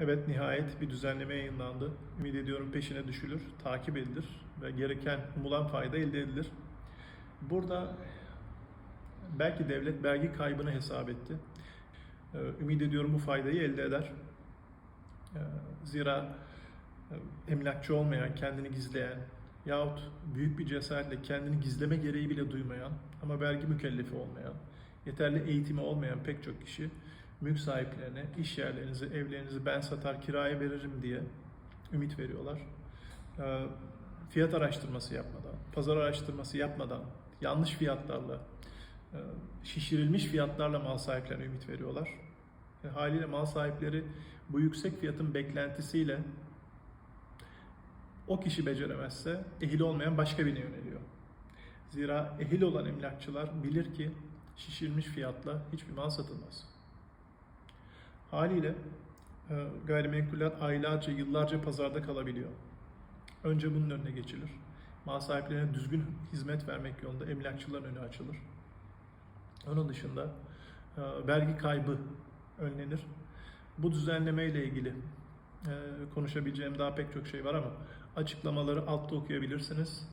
Evet nihayet bir düzenleme yayınlandı. Ümit ediyorum peşine düşülür, takip edilir ve gereken umulan fayda elde edilir. Burada belki devlet vergi kaybını hesap etti. Ee, Ümit ediyorum bu faydayı elde eder. Ee, Zira e, emlakçı olmayan, kendini gizleyen yahut büyük bir cesaretle kendini gizleme gereği bile duymayan ama vergi mükellefi olmayan, yeterli eğitimi olmayan pek çok kişi mülk sahiplerine iş yerlerinizi, evlerinizi ben satar kiraya veririm diye ümit veriyorlar. Ee, Fiyat araştırması yapmadan, pazar araştırması yapmadan, yanlış fiyatlarla, e, şişirilmiş fiyatlarla mal sahiplerine ümit veriyorlar. E, Haliyle mal sahipleri bu yüksek fiyatın beklentisiyle o kişi beceremezse ehil olmayan başka birine yöneliyor. Zira ehil olan emlakçılar bilir ki şişirilmiş fiyatla hiçbir mal satılmaz. Haliyle e, gayrimenkuller aylarca, yıllarca pazarda kalabiliyor. Önce bunun önüne geçilir. Mal sahiplerine düzgün hizmet vermek yolunda emlakçıların önü açılır. Onun dışında e, vergi kaybı önlenir. Bu düzenleme ile ilgili e, konuşabileceğim daha pek çok şey var ama açıklamaları altta okuyabilirsiniz.